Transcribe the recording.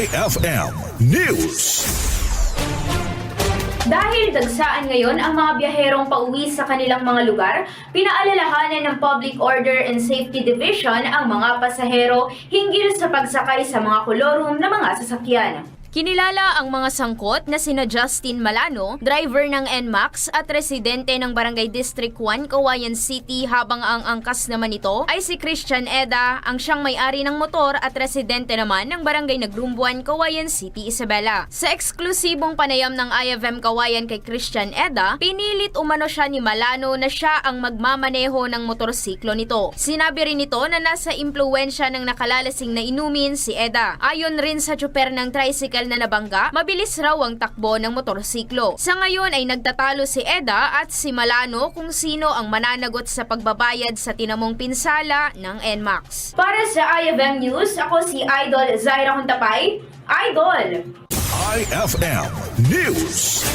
IFM News. Dahil dagsaan ngayon ang mga biyaherong pauwi sa kanilang mga lugar, pinaalalahanan ng Public Order and Safety Division ang mga pasahero hinggil sa pagsakay sa mga kolorum na mga sasakyan. Kinilala ang mga sangkot na sina Justin Malano, driver ng NMAX at residente ng Barangay District 1, Kawayan City habang ang angkas naman nito ay si Christian Eda, ang siyang may-ari ng motor at residente naman ng Barangay Nagrumbuan, Kawayan City, Isabela. Sa eksklusibong panayam ng IFM Kawayan kay Christian Eda, pinilit umano siya ni Malano na siya ang magmamaneho ng motorsiklo nito. Sinabi rin nito na nasa impluensya ng nakalalasing na inumin si Eda. Ayon rin sa tsuper ng tricycle na nabangga, mabilis raw ang takbo ng motorsiklo. Sa ngayon ay nagtatalo si Eda at si Malano kung sino ang mananagot sa pagbabayad sa tinamong pinsala ng NMAX. Para sa IFM News, ako si Idol Zaira Huntapay. Idol! IFM News.